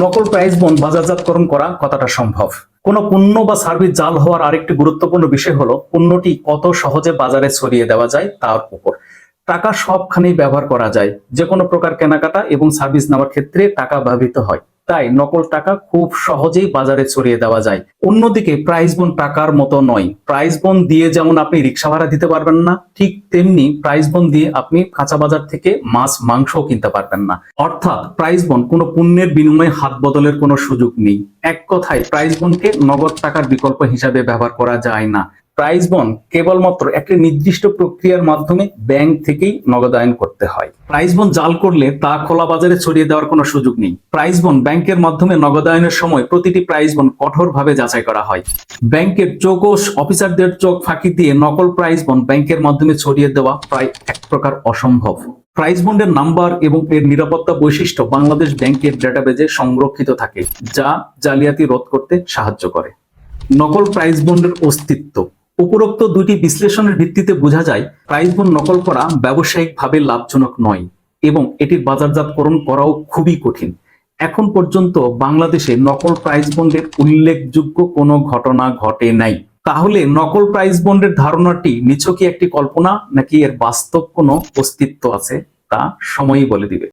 নকল price bond বাজারজাতকরণ করা কথাটা সম্ভব? কোন পণ্য বা সার্ভিস জাল হওয়ার আরেকটি গুরুত্বপূর্ণ বিষয় হলো, পণ্যটি কত সহজে বাজারে ছড়িয়ে দেওয়া যায় তার উপর। টাকা সবখানেই ব্যবহার করা যায় যে কোনো প্রকার কেনাকাটা এবং সার্ভিস নেওয়ার ক্ষেত্রে টাকা ব্যবহৃত হয়। তাই নকল টাকা খুব সহজেই বাজারে ছড়িয়ে দেওয়া যায়। অন্যদিকে প্রাইস বোন টাকার মতো নয়। প্রাইস বোন দিয়ে যেমন আপনি রিক্সা ভাড়া দিতে পারবেন না, ঠিক তেমনি প্রাইস বোন দিয়ে আপনি কাঁচা বাজার থেকে মাছ, মাংসও কিনতে পারবেন না। অর্থাৎ প্রাইস বোন কোনো পণ্যের বিনিময়ে হাত বদলের কোনো সুযোগ নেই। এক কথায় প্রাইস বোনকে নগদ টাকার বিকল্প হিসাবে ব্যবহার করা যায় না। প্রাইস বন কেবলমাত্র একটি নির্দিষ্ট প্রক্রিয়ার মাধ্যমে ব্যাংক থেকেই নগদায়ন করতে হয়। প্রাইজ বন জাল করলে তা খোলা বাজারে ছড়িয়ে দেওয়ার কোনো সুযোগ নেই। প্রাইজ বন ব্যাংকের মাধ্যমে নগদায়নের সময় প্রতিটি প্রাইজ বন কঠোরভাবে যাচাই করা হয়। ব্যাংকের চৌকস অফিসারদের চোখ ফাঁকি দিয়ে নকল প্রাইজ বন ব্যাংকের মাধ্যমে ছড়িয়ে দেওয়া প্রায় এক প্রকার অসম্ভব। প্রাইস বন্ডের নাম্বার এবং এর নিরাপত্তা বৈশিষ্ট্য বাংলাদেশ ব্যাংকের ডেটাবেজে সংরক্ষিত থাকে, যা জালিয়াতি রোধ করতে সাহায্য করে। নকল প্রাইস বন্ডের অস্তিত্ব। উপরোক্ত দুটি বিশ্লেষণের ভিত্তিতে বোঝা যায় প্রাইস বন্ড নকল করা ব্যবসায়িকভাবে লাভজনক নয় এবং এটির বাজারজাতকরণ করাও খুবই কঠিন। এখন পর্যন্ত বাংলাদেশে নকল প্রাইস বন্ডের উল্লেখযোগ্য কোনো ঘটনা ঘটে নাই। তাহলে নকল প্রাইস বন্ডের ধারণাটি নিছকই একটি কল্পনা নাকি এর বাস্তব কোনো অস্তিত্ব আছে, তা সময়ই বলে দিবে।